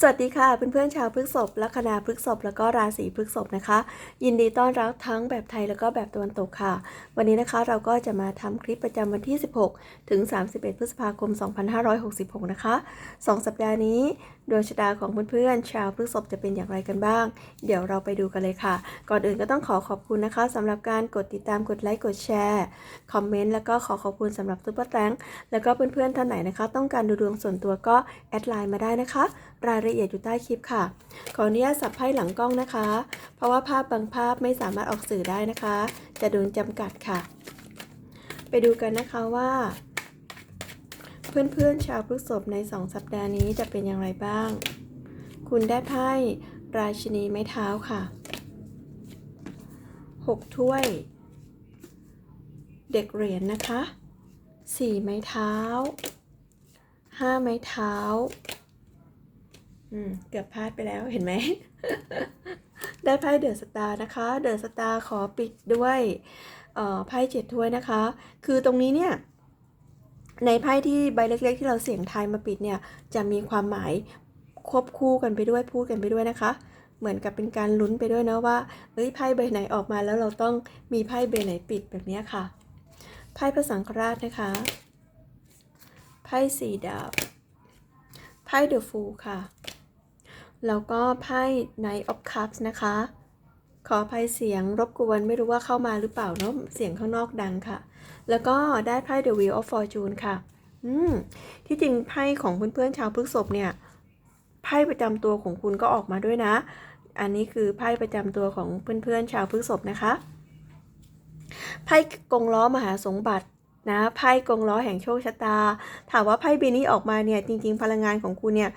สวัสดีค่ะเพื่อนๆชาวพฤกษภลัคนาพฤกษภแล้วก็ราศีพฤกษภนะคะ ยินดีต้อนรับทั้งแบบไทยแล้วก็แบบตะวันตกค่ะ วันนี้นะคะเราก็จะมาทำคลิปประจำวันที่ 16 ถึง 31 พฤษภาคม 2566 นะคะ 2 สัปดาห์นี้ดวงชะตาของเพื่อนๆชาวพฤกษภจะเป็นอย่างไรกันบ้าง เดี๋ยวเราไปดูกันเลยค่ะ ก่อนอื่นก็ต้องขอขอบคุณนะคะสำหรับการกดติดตามกดไลค์กดแชร์คอมเมนต์แล้วก็ขอขอบคุณสำหรับซุปเปอร์แตงแล้วก็เพื่อนๆท่านไหนนะคะ ต้องการดูดวงส่วนตัวก็แอดไลน์มาได้นะคะรายละเอียดอยู่ใต้คลิปค่ะ ขออนุญาตสับไพ่หลังกล้องนะคะ เพราะว่าภาพบางภาพไม่สามารถออกสื่อได้นะคะ จะโดนจำกัดค่ะ ไปดูกันนะคะว่า เพื่อนๆชาวพฤษภใน 2 สัปดาห์นี้จะเป็นอย่างไรบ้าง คุณได้ไพ่ราชินีไม้เท้าค่ะ 6 ถ้วย เด็กเหรียญนะคะ 4 ไม้เท้า 5 ไม้เท้า อืม เกือบพลาดไปแล้วเห็นไหม ได้ไพ่เดอะสตาร์นะคะ เดอะสตาร์ขอปิดด้วยเอ่อไพ่เจ็ดถ้วยนะคะ คือตรงนี้เนี่ย ในไพ่ที่ใบเล็ก ๆ ที่เราเสี่ยงทายมาปิดเนี่ย จะมีความหมายควบคู่กันไปด้วยพูดกันไปด้วยนะคะ เหมือนกับเป็นการลุ้นไปด้วยนะว่าเอ้ยไพ่ใบไหนออกมาแล้วเราต้องมีไพ่ใบไหนปิดแบบนี้ค่ะ ไพ่พระสังฆราชนะคะ ไพ่สี่ดาบ ไพ่เดอะฟูค่ะ แล้วก็ไพ่ Knight of Cups นะคะ ขออภัยเสียงรบกวนไม่รู้ว่าเข้ามาหรือเปล่าเนาะเสียงข้างนอกดังค่ะ แล้วก็ได้ไพ่ The Wheel of Fortune ค่ะ อืม ที่จริงไพ่ของเพื่อนๆชาวพฤษภเนี่ย ไพ่ประจำตัวของคุณก็ออกมาด้วยนะ อันนี้คือไพ่ประจำตัวของเพื่อนๆชาวพฤษภนะคะ ไพ่กงล้อมหาสมบัตินะไพ่กงล้อแห่งโชคชะตา ถามว่าไพ่ใบนี้ออกมาเนี่ยจริง ๆ พลังงานของคุณเนี่ย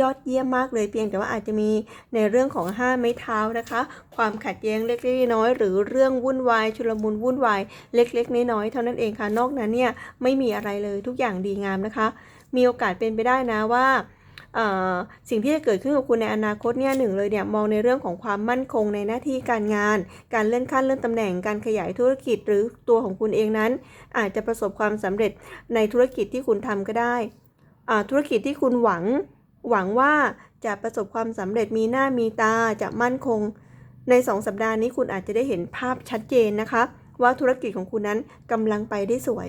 ยอดเยี่ยมมากเลยเพียงแต่ว่าอาจจะมีในเรื่องของห้าไม้เท้านะคะ ความขัดแย้งเล็กๆน้อยหรือเรื่องวุ่นวายชุลมุนวุ่นวายเล็กๆน้อยๆเท่านั้นเองค่ะ นอกนั้นเนี่ยไม่มีอะไรเลยทุกอย่างดีงามนะคะ มีโอกาสเป็นไปได้นะว่าสิ่งที่จะเกิดขึ้นกับคุณในอนาคตเนี่ยหนึ่งเลยเนี่ยมองในเรื่องของความมั่นคงในหน้าที่การงาน การเลื่อนขั้นเลื่อนตำแหน่งการขยายธุรกิจหรือตัวของคุณเองนั้น อาจจะประสบความสำเร็จในธุรกิจที่คุณทำก็ได้ธุรกิจที่คุณหวัง หวังว่าจะประสบความสำเร็จมีหน้ามีตาจะมั่นคง ใน 2 สัปดาห์นี้คุณอาจจะได้เห็นภาพชัดเจนนะคะ ว่าธุรกิจของคุณนั้นกำลังไปได้สวย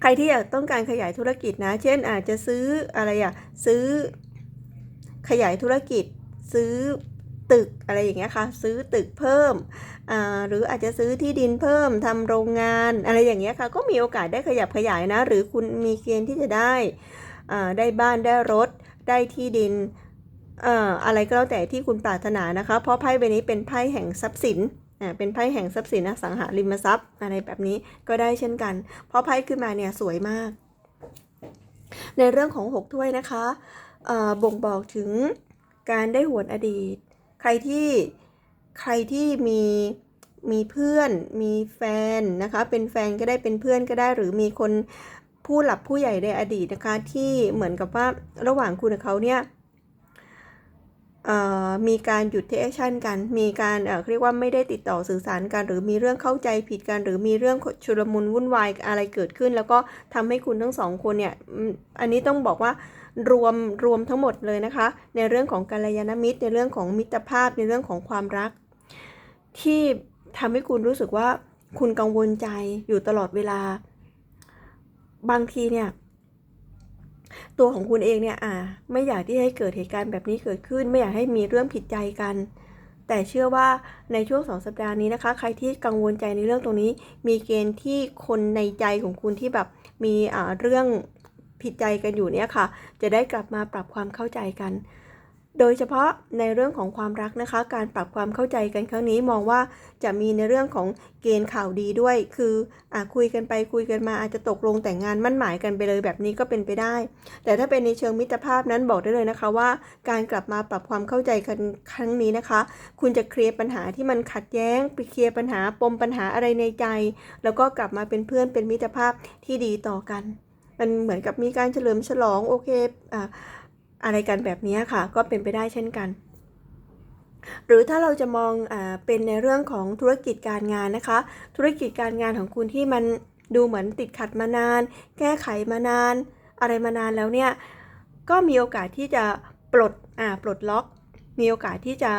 ใครที่อยากต้องการขยายธุรกิจนะ เช่นอาจจะซื้ออะไรอะซื้อขยายธุรกิจ ซื้อตึกอะไรอย่างเงี้ยค่ะ ซื้อตึกเพิ่ม หรืออาจจะซื้อที่ดินเพิ่มทำโรงงานอะไรอย่างเงี้ยค่ะ ก็มีโอกาสได้ขยับขยายนะ หรือคุณมีเกณฑ์ที่จะได้ ได้บ้านได้รถ ได้ที่ดินออะไรก็แล้วแต่ที่คุณปรารถนานะคะ เพราะไพ่ใบนี้เป็นไพ่แห่งทรัพย์สินเป็นไพ่แห่งทรัพย์สินอสังหาริมทรัพย์อะไรแบบนี้ก็ได้เช่นกัน เพราะไพ่ขึ้นมาเนี่ยสวยมาก ในเรื่องของหกถ้วยนะคะบ่งบอกถึงการได้หวนอดีต ใครที่ใครที่มีมีเพื่อนมีแฟนนะคะ เป็นแฟนก็ได้เป็นเพื่อนก็ได้หรือมีคน ผู้หลักผู้ใหญ่ในอดีตนะคะ ที่เหมือนกับว่าระหว่างคุณกับเขาเนี่ยมีการหยุดเทคแอคชั่นกัน มีการเอ่อเรียกว่าไม่ได้ติดต่อสื่อสารกัน หรือมีเรื่องเข้าใจผิดกัน หรือมีเรื่องชุลมุนวุ่นวายอะไรเกิดขึ้น แล้วก็ทำให้คุณทั้งสองคนเนี่ย อันนี้ต้องบอกว่ารวมรวมทั้งหมดเลยนะคะ ในเรื่องของกัลยาณมิตร ในเรื่องของมิตรภาพ ในเรื่องของความรัก ที่ทำให้คุณรู้สึกว่าคุณกังวลใจอยู่ตลอดเวลา บางทีเนี่ย ตัวของคุณเองเนี่ยอ่า ไม่อยากที่ให้เกิดเหตุการณ์แบบนี้เกิดขึ้น ไม่อยากให้มีเรื่องผิดใจกัน แต่เชื่อว่าในช่วงสองสัปดาห์นี้นะคะ ใครที่กังวลใจในเรื่องตรงนี้ มีเกณฑ์ที่คนในใจของคุณที่แบบมีอ่าเรื่องผิดใจกันอยู่เนี่ยค่ะ จะได้กลับมาปรับความเข้าใจกัน โดยเฉพาะในเรื่องของความรักนะคะ การปรับความเข้าใจกันครั้งนี้มองว่าจะมีในเรื่องของเกณฑ์ข่าวดีด้วย คืออคุยกันไปคุยกันมาอาจจะตกลงแต่งงานมั่นหมายกันไปเลยแบบนี้ก็เป็นไปได้ แต่ถ้าเป็นในเชิงมิตรภาพนั้นบอกได้เลยนะคะว่า การกลับมาปรับความเข้าใจกันครั้งนี้นะคะ คุณจะเคลียร์ปัญหาที่มันขัดแย้งไปเคลียร์ปัญหาปมปัญหาอะไรในใจ แล้วก็กลับมาเป็นเพื่อนเป็นมิตรภาพที่ดีต่อกัน มันเหมือนกับมีการเฉลิมฉลองโอเคอ่า อะไรกันแบบนี้ค่ะ ก็เป็นไปได้เช่นกัน หรือถ้าเราจะมองอเป็นในเรื่องของธุรกิจการงานนะคะ ธุรกิจการงานของคุณที่มันดูเหมือนติดขัดมานาน แก้ไขมานาน อะไรมานานแล้วเนี่ย ก็มีโอกาสที่จะปลดอ่าปลดล็อก มีโอกาสที่จะ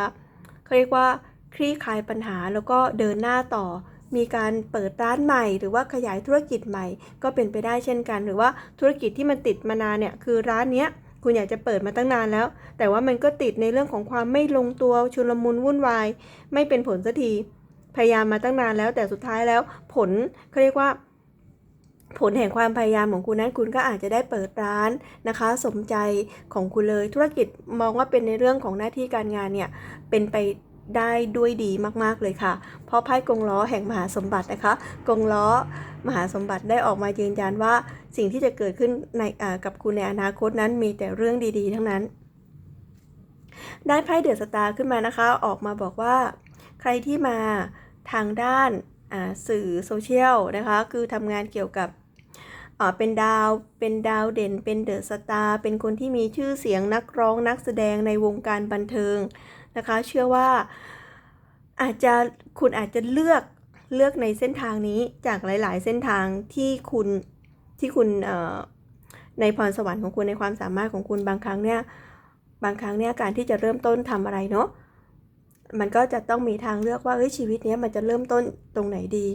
เขาเรียกว่าคลี่คลายปัญหาแล้วก็เดินหน้าต่อ มีการเปิดร้านใหม่ หรือว่าขยายธุรกิจใหม่ ก็เป็นไปได้เช่นกัน หรือว่าธุรกิจที่มันติดมานานเนี่ยคือร้านเนี้ย คุณอยากจะเปิดมาตั้งนานแล้ว แต่ว่ามันก็ติดในเรื่องของความไม่ลงตัวชุลมุนวุ่นวาย ไม่เป็นผลสักทีพยายามมาตั้งนานแล้ว แต่สุดท้ายแล้วผลเขาเรียกว่า ผลแห่งความพยายามของคุณนั้นคุณก็อาจจะได้เปิดร้านนะคะ สมใจของคุณเลยธุรกิจมองว่าเป็นในเรื่องของหน้าที่การงานเนี่ยเป็นไป ได้ด้วยดีมากๆเลยค่ะ เพราะไพ่กงล้อแห่งมหาสมบัตินะคะกงล้อมหาสมบัติได้ออกมายืนยันว่าสิ่งที่จะเกิดขึ้นในกับคุณในอนาคตนั้นมีแต่เรื่องดีๆ ทั้งนั้น ได้ไพ่เดือดสตาร์ขึ้นมานะคะ ออกมาบอกว่า ใครที่มาทางด้านาสื่อโซเชียลนะคะ คือทำงานเกี่ยวกับเป็นดาว เป็นดาวเด่น เป็นเดอะสตาร์ เป็นคนที่มีชื่อเสียงนักร้องนักแสดงในวงการบันเทิง นะคะ เชื่อว่าอาจจะคุณอาจจะเลือกเลือกในเส้นทางนี้จากหลาย ๆ เส้นทางที่คุณที่คุณในพรสวรรค์ของคุณในความสามารถของคุณบางครั้งเนี่ยบางครั้งเนี่ยการที่จะเริ่มต้นทำอะไรเนาะมันก็จะต้องมีทางเลือกว่าเฮ้ยชีวิตเนี้ยมันจะเริ่มต้นตรงไหนดี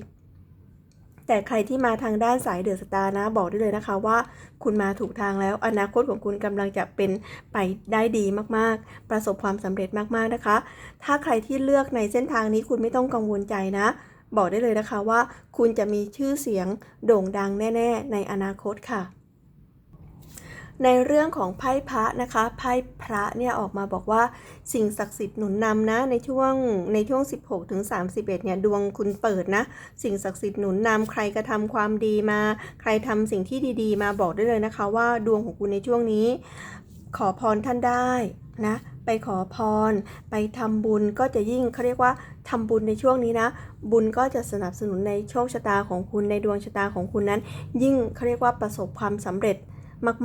แต่ใครที่มาทางด้านสายเดือดสตาร์นะ บอกได้เลยนะคะว่า คุณมาถูกทางแล้ว อนาคตของคุณกำลังจะเป็นไปได้ดีมากๆ ประสบความสำเร็จมากๆนะคะ ถ้าใครที่เลือกในเส้นทางนี้คุณไม่ต้องกังวลใจนะ บอกได้เลยนะคะว่า คุณจะมีชื่อเสียงโด่งดังแน่ ๆ ในอนาคตค่ะ ในเรื่องของไพ่พระนะคะไพ่พระเนี่ยออกมาบอกว่าสิ่งศักดิ์สิทธิ์หนุนนำนะในช่วงในช่วง 16ถึง31เนี่ยดวงคุณเปิดนะ สิ่งศักดิ์สิทธิ์หนุนนำใครกระทำความดีมา ใครทำสิ่งที่ดีๆ มาบอกได้เลยนะคะ ว่าดวงของคุณในช่วงนี้ ขอพรท่านได้นะไปขอพร ไปทำบุญก็จะยิ่งเขาเรียกว่าทำบุญในช่วงนี้นะ บุญก็จะสนับสนุนในโชคชะตาของคุณในดวงชะตาของคุณนั้น ยิ่งเขาเรียกว่าประสบความสำเร็จ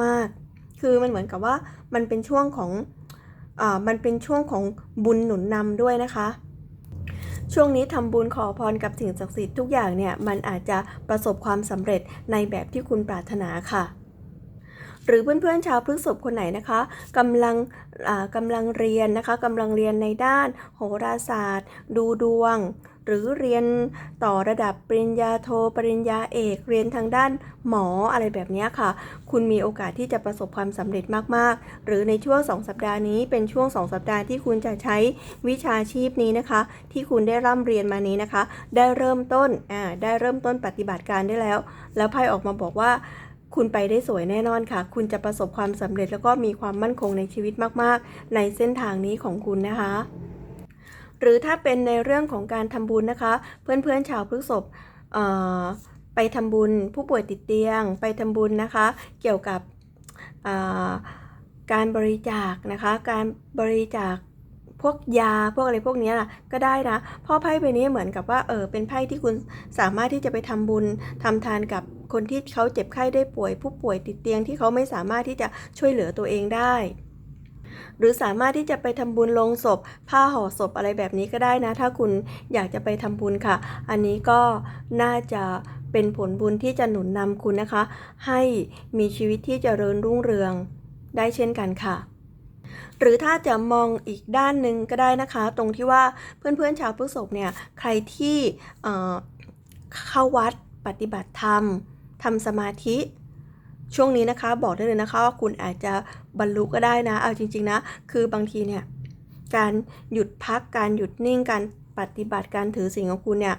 มาก ๆ คือมันเหมือนกับว่ามันเป็นช่วงของอ่ามันเป็นช่วงของบุญหนุนนำด้วยนะคะ ช่วงนี้ทำบุญขอพรกับสิ่งศักดิ์สิทธิ์ทุกอย่างเนี่ยมันอาจจะประสบความสำเร็จในแบบที่คุณปรารถนาค่ะหรือเพื่อนๆชาวพฤษภคนไหนนะคะกำลังอ่ากำลังเรียนนะคะกำลังเรียนในด้านโหราศาสตร์ ดูดวง หรือเรียนต่อระดับปริญญาโทปริญญาเอก เรียนทางด้านหมออะไรแบบนี้ค่ะ คุณมีโอกาสที่จะประสบความสำเร็จมากๆ หรือในช่วง 2 สัปดาห์นี้เป็นช่วง 2 สัปดาห์ที่คุณจะใช้วิชาชีพนี้นะคะ ที่คุณได้ร่ำเรียนมานี้นะคะ ได้เริ่มต้นอ่าได้เริ่มต้นปฏิบัติการได้แล้ว แล้วไพ่ออกมาบอกว่าคุณไปได้สวยแน่นอนค่ะ คุณจะประสบความสำเร็จแล้วก็มีความมั่นคงในชีวิตมาก ๆ ในเส้นทางนี้ของคุณนะคะ หรือถ้าเป็นในเรื่องของการทำบุญนะคะ เพื่อนๆชาวพฤษภไปทำบุญผู้ป่วยติดเตียง ไปทำบุญนะคะ เกี่ยวกับการบริจาคนะคะ การบริจาคพวกยาพวกอะไรพวกนี้ล่ะก็ได้นะเพราะไพ่ใบนี้เหมือนกับว่าเออเป็นไพ่ที่คุณสามารถที่จะไปทำบุญทำทานกับคนที่เขาเจ็บไข้ได้ป่วย ผู้ป่วยติดเตียงที่เขาไม่สามารถที่จะช่วยเหลือตัวเองได้ รือสามารถที่จะไปทำบุญลงศพ ผ้าห่อศพอะไรแบบนี้ก็ได้นะ ถ้าคุณอยากจะไปทำบุญค่ะ อันนี้ก็น่าจะเป็นผลบุญที่จะหนุนนำคุณนะคะ ให้มีชีวิตที่จเจริญรุ่งเรืองได้เช่นกันค่ะหรือถ้าจะมองอีกด้านหนึ่งก็ได้นะคะ ตรงที่ว่าเพื่อนๆชาวพฤษภเนี่ยใครที่เเข้าวัดปฏิบัติธรรมทำสมาธิ ช่วงนี้นะคะ บอกได้เลยนะคะว่าคุณอาจจะบรรลุก็ได้นะ เอาจริง ๆ นะ คือบางทีเนี่ยการหยุดพักการหยุดนิ่งการปฏิบัติการถือสิ่งของคุณเนี่ย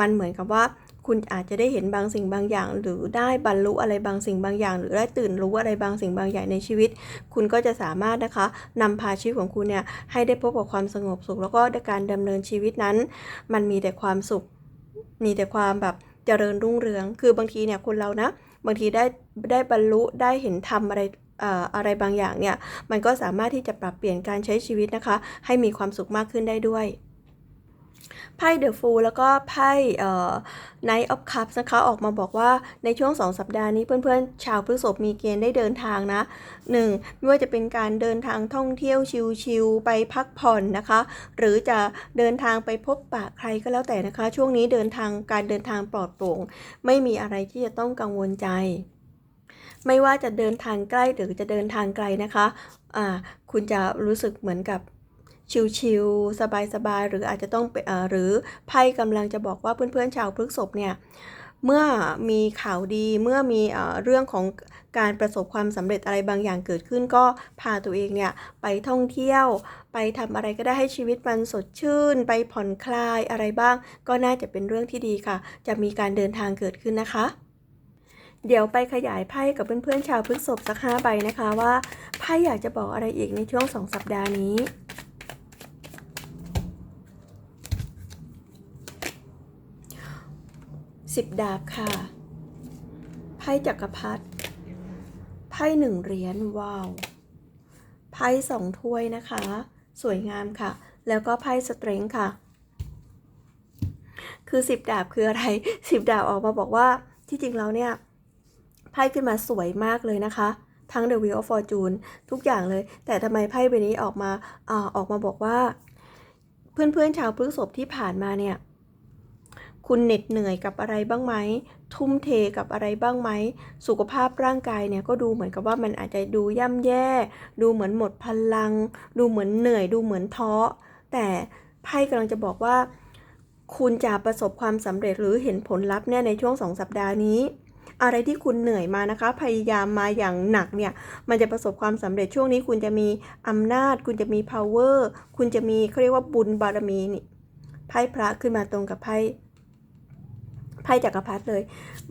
มันเหมือนกับว่าคุณอาจจะได้เห็นบางสิ่งบางอย่าง หรือได้บรรลุอะไรบางสิ่งบางอย่าง หรือได้ตื่นรู้อะไรบางสิ่งบางอย่างในชีวิต คุณก็จะสามารถนะคะนำพาชีวิตของคุณเนี่ยให้ได้พบกับความสงบสุข แล้วก็การดำเนินชีวิตนั้น มันมีแต่ความสุข มีแต่ความแบบเจริญรุ่งเรือง คือบางทีเนี่ยคนเรานะ บางทีได้ได้บรรลุได้เห็นธรรมอะไรออะไรบางอย่างเนี่ย มันก็สามารถที่จะปรับเปลี่ยนการใช้ชีวิตนะคะ ให้มีความสุขมากขึ้นได้ด้วย ไพ่เดอะฟูลแล้วก็ไพ่เอ่อ Knight of Cups นะคะออกมาบอกว่าในช่วง 2 สัปดาห์นี้เพื่อนๆ ชาวพฤษภมีเกณฑ์ได้เดินทางนะ 1. ไม่ว่าจะเป็นการเดินทางท่องเที่ยวชิลๆไปพักผ่อนนะคะ หรือจะเดินทางไปพบปะใครก็แล้วแต่นะคะ ช่วงนี้เดินทางการเดินทางปลอดโปร่ง ไม่มีอะไรที่จะต้องกังวลใจไม่ว่าจะเดินทางใกล้หรือจะเดินทางไกลนะคะ อ่า คุณจะรู้สึกเหมือนกับ ชิลๆสบายๆหรืออาจจะต้องอหรือไพ่กำลังจะบอกว่าเพื่อนๆชาวพฤกษภเนี่ยเมื่อมีข่าวดีเมื่อมีเรื่องของการประสบความสำเร็จอะไรบางอย่างเกิดขึ้น ก็พาตัวเองเนี่ยไปท่องเที่ยว ไปทำอะไรก็ได้ให้ชีวิตมันสดชื่น ไปผ่อนคลายอะไรบ้าง ก็น่าจะเป็นเรื่องที่ดีค่ะ จะมีการเดินทางเกิดขึ้นนะคะ เดี๋ยวไปขยายไพ่กับเพื่อนๆชาวพฤษภสักห้าใบนะคะว่าไพ่อยากจะบอกอะไรอีกในช่วงสองสัปดาห์นี้ สิบดาบค่ะ ไพ่จักรพรรดิ ไพ่หนึ่งเหรียญว้าว ไพ่สองถ้วยนะคะ สวยงามค่ะ แล้วก็ไพ่สเตรงค่ะ คือสิบดาบคืออะไรสิบดาบออกมาบอกว่าที่จริงแล้วเนี่ย ไพ่ขึ้นมาสวยมากเลยนะคะ ทั้ง The Wheel of Fortune ทุกอย่างเลย แต่ทำไมไพ่ใบนี้ออกมาอาออกมาบอกว่า เพื่อนๆชาวพฤกษภที่ผ่านมาเนี่ย คุณเหน็ดเหนื่อยกับอะไรบ้างไหม ทุ่มเทกับอะไรบ้างไหม สุขภาพร่างกายเนี่ยก็ดูเหมือนกับว่ามันอาจจะดูย่ำแย่ ดูเหมือนหมดพลัง ดูเหมือนเหนื่อย ดูเหมือนท้อ แต่ไพ่กำลังจะบอกว่า คุณจะประสบความสำเร็จหรือเห็นผลลัพธ์เนี่ยในช่วงสองสัปดาห์นี้อะไรที่คุณเหนื่อยมานะคะ พยายามมาอย่างหนักเนี่ย มันจะประสบความสำเร็จช่วงนี้ คุณจะมีอำนาจ คุณจะมี power คุณจะมีเขาเรียกว่าบุญบารมีนี่ไพ่พระขึ้นมาตรงกับไพ่ ไพ่จักรพรรดิเลย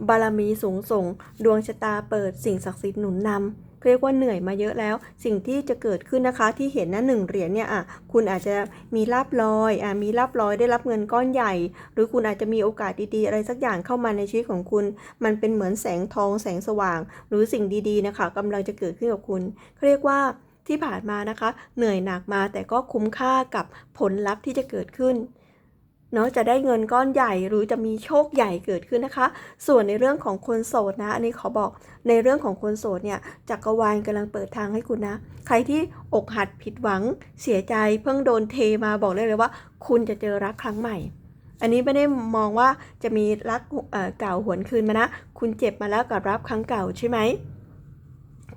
บารมีสูงส่ง ดวงชะตาเปิดสิ่งศักดิ์สิทธิ์หนุนนำเรียกว่าเหนื่อยมาเยอะแล้ว สิ่งที่จะเกิดขึ้นนะคะที่เห็นนะหนึ่งเหรียญเนี่ยอะคุณอาจจะมีลาบลอยอะมีลาบลอยได้รับเงินก้อนใหญ่ หรือคุณอาจจะมีโอกาสดีๆ อะไรสักอย่างเข้ามาในชีวิตของคุณ มันเป็นเหมือนแสงทองแสงสว่าง หรือสิ่งดีๆนะคะกำลังจะเกิดขึ้นกับคุณเขาเรียกว่าที่ผ่านมานะคะ เหนื่อยหนักมาแต่ก็คุ้มค่ากับผลลัพธ์ที่จะเกิดขึ้น เนาะจะได้เงินก้อนใหญ่หรือจะมีโชคใหญ่เกิดขึ้นนะคะ ส่วนในเรื่องของคนโสดนะอันนี้ขอบอกในเรื่องของคนโสดเนี่ยจักรวาลกำลังเปิดทางให้คุณนะ ใครที่อกหัดผิดหวังเสียใจเพิ่งโดนเทมาบอกเลยเลยว่า คุณจะเจอรักครั้งใหม่อันนี้ไม่ได้มองว่าจะมีรักเอ่อเก่าหวนคืนมานะ คุณเจ็บมาแล้วกับรักครั้งเก่าใช่ไหม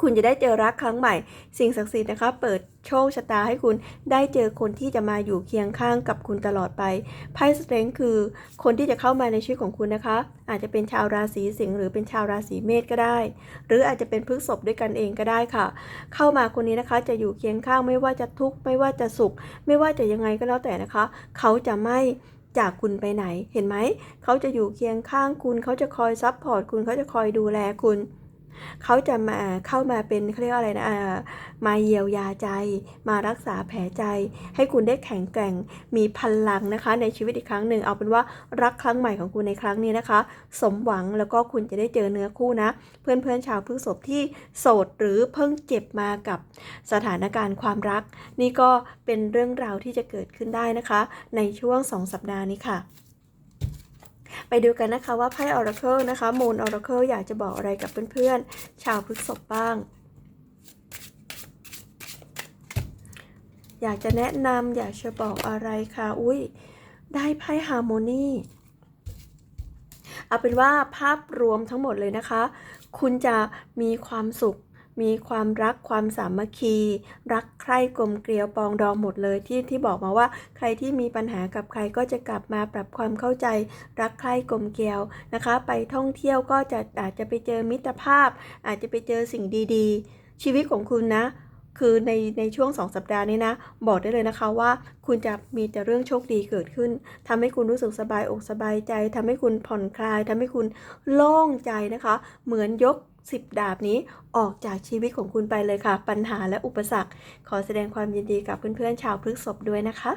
คุณจะได้เจอรักครั้งใหม่ สิ่งศักดิ์สิทธิ์นะคะ เปิดโชคชะตาให้คุณได้เจอคนที่จะมาอยู่เคียงข้างกับคุณตลอดไปไพ่สเตรงคือ คนที่จะเข้ามาในชีวิตของคุณนะคะ อาจจะเป็นชาวราศีสิงห์หรือเป็นชาวราศีเมษก็ได้ หรืออาจจะเป็นพฤกษภด้วยกันเองก็ได้ค่ะ เข้ามาคนนี้นะคะจะอยู่เคียงข้างไม่ว่าจะทุกข์ไม่ว่าจะสุข ไม่ว่าจะยังไงก็แล้วแต่นะคะ เขาจะไม่จากคุณไปไหนเห็นไหม เขาจะอยู่เคียงข้างคุณ เขาจะคอยซัพพอร์ตคุณเขาจะคอยดูแลคุณ เขาจะมาเข้ามาเป็นเขาเรียกอะไรนะมาเยียวยาใจ มารักษาแผลใจ ให้คุณได้แข็งแกร่งมีพลังนะคะ ในชีวิตอีกครั้งหนึ่งเอาเป็นว่ารักครั้งใหม่ของคุณในครั้งนี้นะคะ สมหวังแล้วก็คุณจะได้เจอเนื้อคู่นะ เพื่อนๆชาวพฤษภที่โสดหรือเพิ่งเจ็บมากับสถานการณ์ความรัก นี่ก็เป็นเรื่องราวที่จะเกิดขึ้นได้นะคะ ในช่วง 2 สัปดาห์นี้ค่ะ ไปดูกันนะคะว่าไพ่ Oracle นะคะ Moon Oracle อยากจะบอกอะไรกับเพื่อนๆ ชาวพฤษภบ้าง อยากจะแนะนำอยากจะบอกอะไรคะอุ้ยได้ไพ่ Harmony เอาเป็นว่าภาพรวมทั้งหมดเลยนะคะ คุณจะมีความสุข มีความรักความสามัคคี รักใคร่กลมเกลียวปองดองหมดเลยที่ที่บอกมาว่า ใครที่มีปัญหากับใครก็จะกลับมาปรับความเข้าใจ รักใคร่กลมเกลียวนะคะ ไปท่องเที่ยวก็จะอาจจะไปเจอมิตรภาพ อาจจะไปเจอสิ่งดีๆ ชีวิตของคุณนะคือในในช่วง 2 สัปดาห์นี้นะ บอกได้เลยนะคะว่าคุณจะมีแต่เรื่องโชคดีเกิดขึ้นทำให้คุณรู้สึกสบายอกสบายใจทำให้คุณผ่อนคลายทำให้คุณโล่งใจนะคะ เหมือนยก 10 ดาบนี้ออกจากชีวิตของคุณไปเลยค่ะ ปัญหาและอุปสรรค ขอแสดงความยินดีกับเพื่อนๆชาวพฤกษบด้วยนะคะ